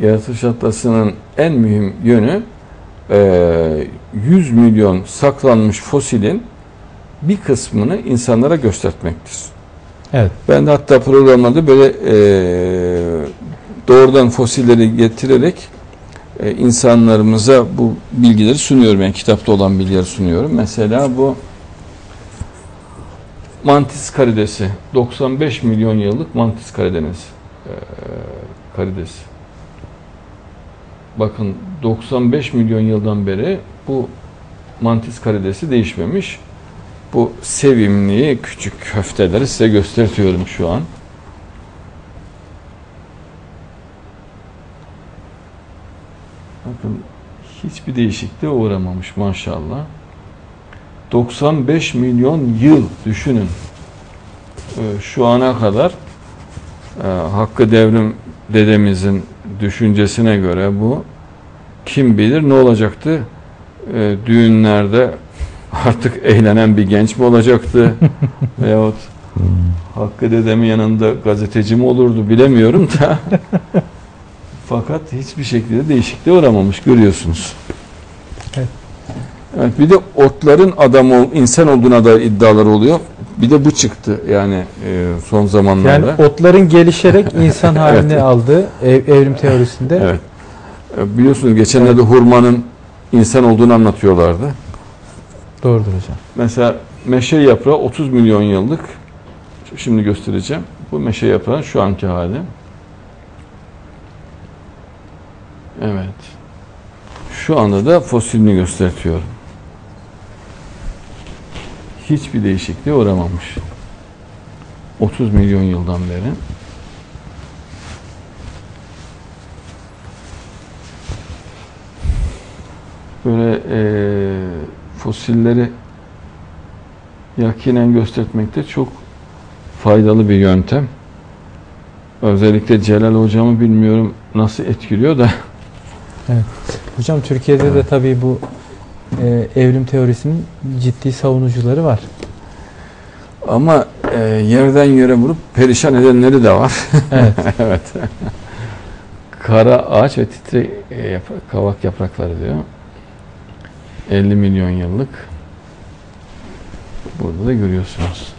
yaratılış atlasının en mühim yönü e, 100 milyon saklanmış fosilin bir kısmını insanlara göstermektir. Evet. Ben de hatta programlarda böyle e, doğrudan fosilleri getirerek e, insanlarımıza bu bilgileri sunuyorum. Yani kitapta olan bilgileri sunuyorum. Mesela bu mantis karidesi. 95 milyon yıllık mantis karideniz. E, karidesi. Bakın 95 milyon yıldan beri bu mantis karidesi değişmemiş. Bu sevimli küçük köfteleri size gösteriyorum şu an. Bakın hiçbir değişikliğe uğramamış maşallah. 95 milyon yıl düşünün. Ee, Şu ana kadar e, Hakkı Devrim dedemizin düşüncesine göre bu kim bilir ne olacaktı? Ee, Düğünlerde artık eğlenen bir genç mi olacaktı? Veyahut Hakkı dedemin yanında gazeteci mi olurdu bilemiyorum da. Fakat hiçbir şekilde değişikliğe uğramamış görüyorsunuz. Evet. Evet, bir de otların adam ol, insan olduğuna da iddialar oluyor. Bir de bu çıktı yani e, son zamanlarda. Yani otların gelişerek insan halini Evet. aldığı ev- evrim teorisinde. Evet. E, Biliyorsunuz geçenlerde hurmanın insan olduğunu anlatıyorlardı. Doğrudur hocam. Mesela meşe yaprağı 30 milyon yıllık. Şimdi göstereceğim. Bu meşe yaprağın şu anki hali. Evet. Şu anda da fosilini gösteriyorum. Hiçbir değişikliğe uğramamış. 30 milyon yıldan beri. Böyle eee fosilleri yakinen göstermekte çok faydalı bir yöntem. Özellikle Celal hocamı bilmiyorum nasıl etkiliyor da Hocam Türkiye'de de tabii bu e, evrim teorisinin ciddi savunucuları var. ama e, yerden yere vurup perişan edenleri de var. Evet. evet. Kara ağaç ve titre e, yaprak, kavak yaprakları diyor. 50 milyon yıllık. Burada da görüyorsunuz.